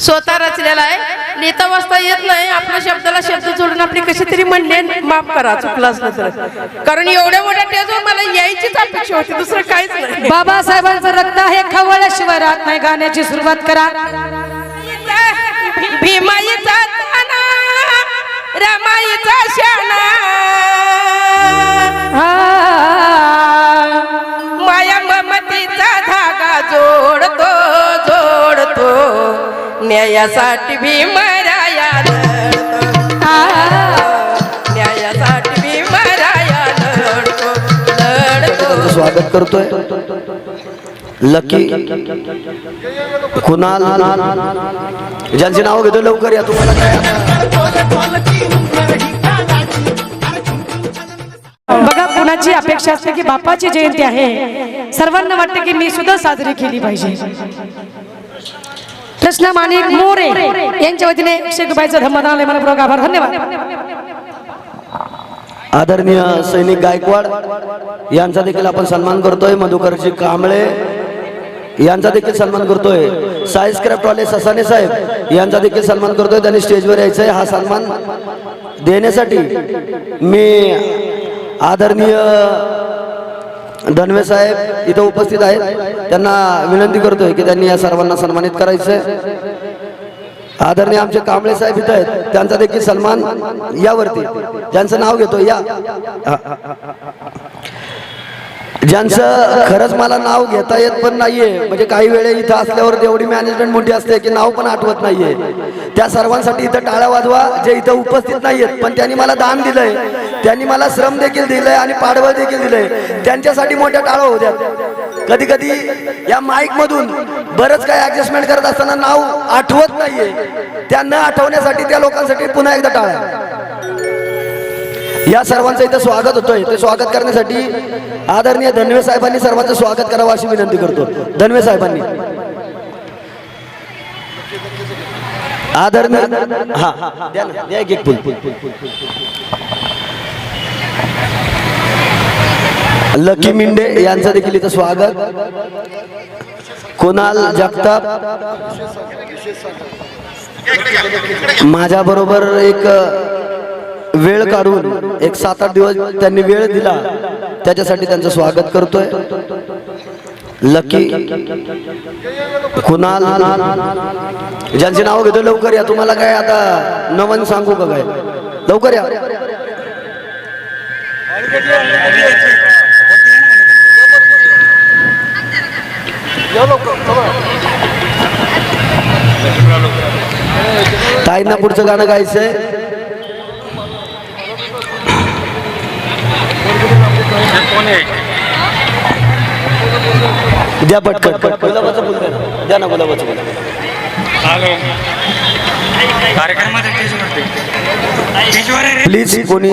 स्वतः रचलेला आहे. लिहिता वाचता येत नाही. आपल्या शब्दाला शब्द जोडून आपली कशी तरी म्हणले माफ करा चुकलं असलं तर. कारण एवढ्या मोठ्या टेजवर मला यायचीच अपेक्षा होती. दुसरं काहीच नाही. बाबासाहेबांचं रक्त आहे खवळल्याशिवाय राहत नाही. गाण्याची सुरुवात करा. भीमाईचा रमाईचा शाना. न्यायासाठी भीमराया न्यायासाठी भीमराया लढतो स्वागत करतोय. लकी कुणाल? ज्यांची नाव घेतो लवकर या तुम्हाला. काय बघा कुणाची अपेक्षा असते की बापाची जयंती आहे? सर्वांना वाटतं की मी सुद्धा साजरी केली पाहिजे. कृष्णा माणिक मोरे यांच्या वतीने शेखबाईचं धम्मदान मला पूर्वक आभार. धन्यवाद. आदरणीय सैनिक गायकवाड यांचा देखील आपण सन्मान करतोय. मधुकरजी कांबळे यांचा देखील सन्मान करतोय. साई स्क्रॅप्टवाले ससाने साहेब यांचा देखील सन्मान करतोय. त्यांनी स्टेजवर यायचंय. हा सन्मान देण्यासाठी मी आदरणीय धनवे साहेब इथं उपस्थित आहेत. त्यांना विनंती करतोय की त्यांनी या सर्वांना सन्मानित करायचंय. आदरणीय आमचे कांबळे साहेब इथं आहेत. त्यांचा देखील सन्मान यावरती. ज्यांचं नाव घेतो या. ज्यांचं खरंच मला नाव घेता येत पण नाहीये म्हणजे काही वेळे इथं असल्यावर एवढी मॅनेजमेंट मोठी असते की नाव पण आठवत नाहीये. त्या सर्वांसाठी इथं टाळ्या वाजवा जे इथं उपस्थित नाहीयेत पण त्यांनी मला दान दिलंय. त्यांनी मला श्रम देखील दिलंय आणि पाठबळ देखील दिलंय. त्यांच्यासाठी मोठ्या टाळ्या होत्या. कधी कधी या माईक मधून बरंच काही ऍडजस्टमेंट करत असताना नाव आठवत नाहीये. त्या न आठवण्यासाठी त्या लोकांसाठी पुन्हा एकदा टाळ्या. या सर्वांचं इथं स्वागत होतोय. ते स्वागत करण्यासाठी आदरणीय धनवे साहेबांनी सर्वांचं स्वागत करावं अशी विनंती करतो. धनवे साहेबांनी. आदरणीय हा हा ना, एक फुल. लकी मिंडे यांचं देखील इथं स्वागत. कुणाल जगताप. माझ्या बरोबर एक वेळ काढून एक सात आठ दिवस त्यांनी वेळ दिला त्याच्यासाठी त्यांचं स्वागत करतोय. लकी कुणाल. ज्यांची नाव घेतो लवकर या. तुम्हाला काय आता नमन सांगू का काय? लवकर या. ताईंना पुढचं गाणं गायचंय. द्या पटकन गुलाबाचं फुल द्या ना. गुलाबाचं फुल. प्लीज कोणी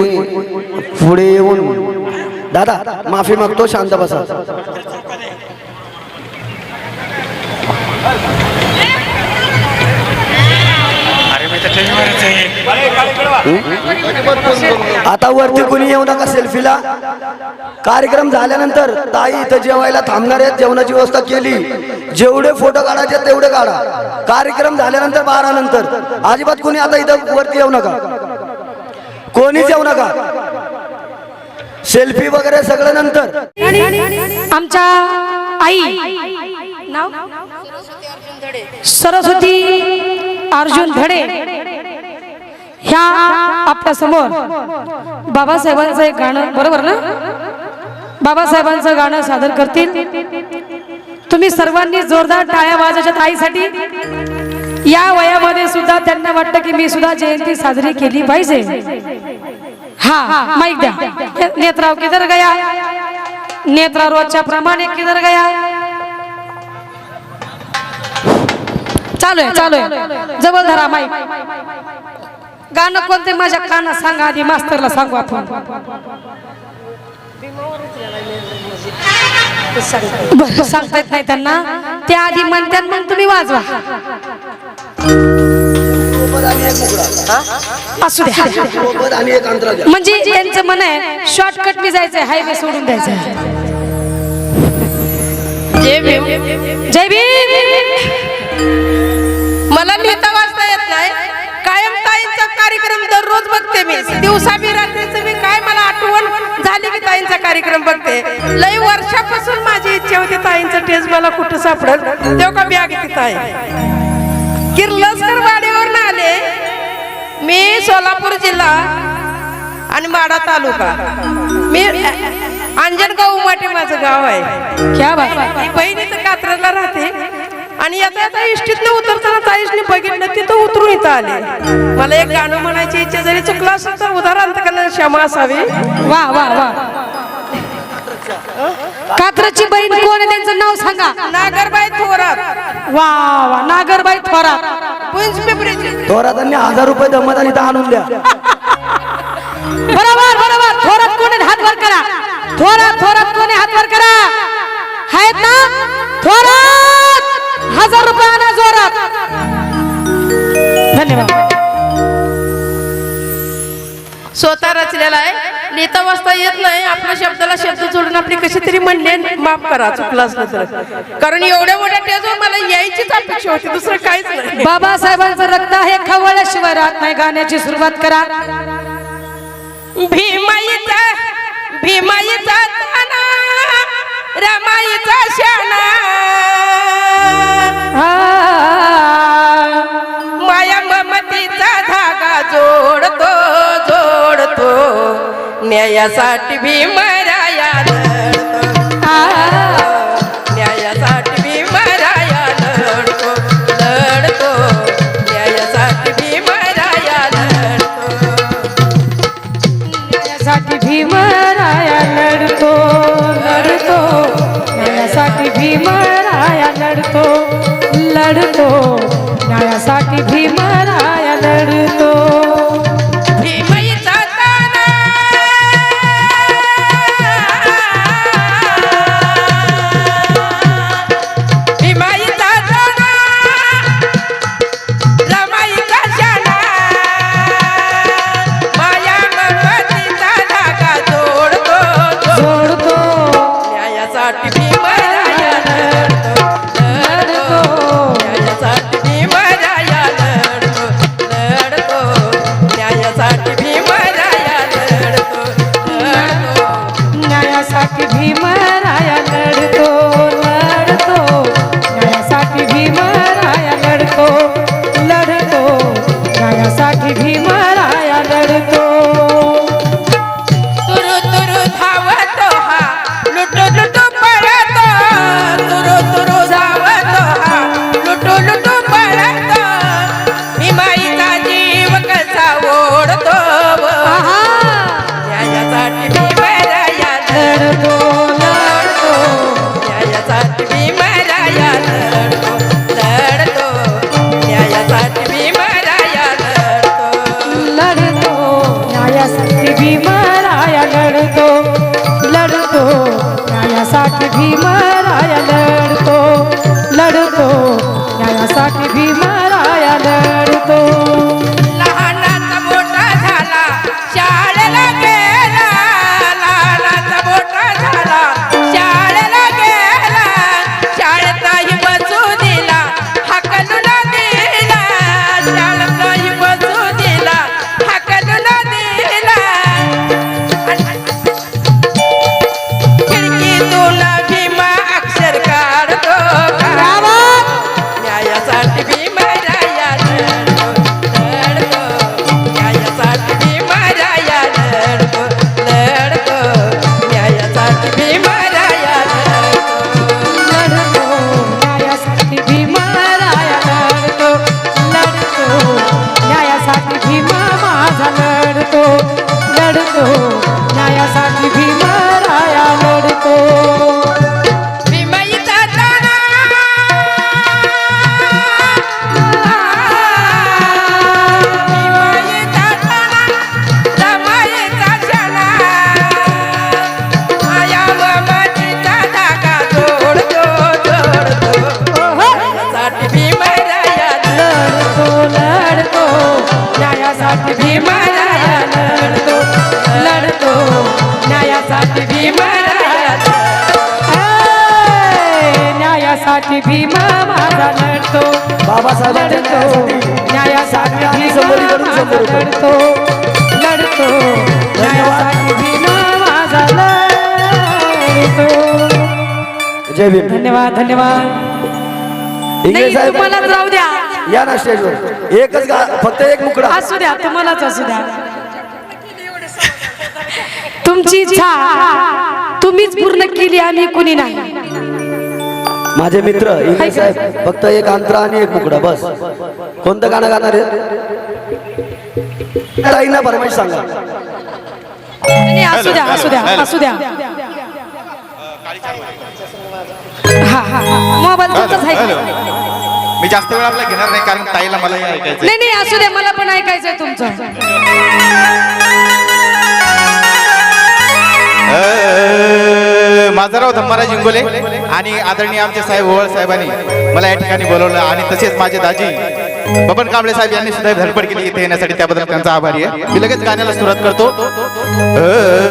पुढे येऊन दादा माफी मागतो शांत बसा. अरे मी तर आता वरती कुणी येऊ नका सेल्फीला. कार्यक्रम झाल्यानंतर ताई इथं जेवायला थांबणार आहेत जेवणाची व्यवस्था केली. जेवढे फोटो काढायचे तेवढे काढा. कार्यक्रम झाल्यानंतर बारा नंतर अजिबात कुणी आता इथं वरती येऊ नका. कोणीच येऊ नका. सेल्फी वगैरे सगळं नंतर. आमच्या आई नाव? सरस्वती अर्जुन धडे. ह्या आपल्यासमोर बाबासाहेबांचं एक गाणं बरोबर ना? बाबासाहेबांचं गाणं सादर करतील. तुम्ही सर्वांनी जोरदार टाळ्या वाजाच्या ताईसाठी. या वयामध्ये सुद्धा त्यांना वाटतं की मी सुद्धा जयंती साजरी केली पाहिजे. हा माईक द्या. नेत्राव किधर गया? नेत्रा रोजच्या प्रमाणे किधर गया? चालू आहे चालू आहे. जवळ धरा माईक गाणं कोणते माझ्या कानात सांगा आधी मास्तरला सांगू आपण. बरं सांगता येत नाही त्यांना. त्या आधी म्हणतात मग तुम्ही वाजवा. असू द्या. म्हणजे यांचं मन आहे शॉर्टकटने जायचंय हायवे सोडून द्यायचंय. जय भीम. जय भीम. मला लिहिता वाचता येत नाही. कायम ताईंचा कार्यक्रम दररोज बघते मी. दिवसा मी रात्रीचं मी काय मला आठवण झाली की ताईंचा कार्यक्रम बघते. लई वर्षापासून माझी इच्छा होती ताईंचं टेस्ट मला कुठं सापडल तेव्हा का बॅग तिथं आहे किर्लसकर वाडीवरून आले. मी सोलापूर जिल्हा आणि माडा तालुका. मी अंजनगाव उमाटे माझं गाव आहे. क्या बात. मी बहिणी कात्रजला राहते. आणि आता आता इष्टीतनं उतरताना ताईशने बघितलं तिथं उतरून इथं आले. मला एक गाणं म्हणायची इच्छा जरी चुकलं असेल तर उदाहरण अंतकरण क्षमा असावी. वा वा वा. कात्रची बहीण कोण आहे त्यांचं नाव सांगा. नागरबाई थोरात. वा वा नागरबाई थोरात. पुंच पिंपरीची थोरातांनी हजार रुपये दमत आणि इथं आणून द्या. बरोबर बरोबर. थोरात कोण हात वर करा. थोरात थोरात कोण आहे? हात वर करा. लिहिता वाचता येत नाही. आपल्या शब्दाला शब्द जोडून आपली कशी तरी म्हणले माफ करा चुकलं असलं तर. कारण एवढ्या मोठ्या टेजवर मला यायचीच अपेक्षा होती दुसरं काहीच नाही. बाबासाहेबांचं रक्त आहे खवळल्याशिवाय राहत नाही. गाण्याची सुरुवात करा. भीमाईचा भीमाईचा ताना रमाईचा शाना. माया ममतीचा धागा जोडतो जोडतो. न्यायासाठी भीमराया लढतो लढतो न्यायासाठी भीमराया लढतो लढतो न्यायासाठी भीमा न्यायासाठी लढतो लढतो न्यायासाठी न्यायासाठी भीमा माझा लढतो बाबासाहेबांच्या न्यायासाठी. लढतो लढतो न्यायासाठी भीम माझा लढतो जय भीम धन्यवाद धन्यवाद तुम्हाला जाऊ द्या या ना स्टेजवर एकच गा फक्त एक मुकडा. असू द्या तुम्हालाच असू द्या. तुमची इच्छा तुम्हीच पूर्ण केली आम्ही कुणी नाही. माझे मित्र इंगळे साहेब फक्त एक अंतरा आणि एक मुकडा बस. कोणतं गाणं गाणार आहे? ताईंना परमेश सांगा. नाही, असू द्या असू द्या असू द्या. हा हा मोबाईल तुमचाच आहे. हॅलो का? मी जास्त वेळ आपला घेणार नाही कारण ताईला मलाही ऐकायचं नाही नाही असू द्या मला पण ऐकायचंय तुमचं. माझाराव धम्माराज इंगोले आणि आदरणीय आमचे साहेब ओवळ साहेबांनी मला या ठिकाणी बोलवलं आणि तसेच माझे दाजी बबन कांबळे साहेब यांनी सुद्धा धडपड केली इथे येण्यासाठी त्याबद्दल त्यांचा आभारी आहे. मी लगेच गाण्याला सुरुवात करतो.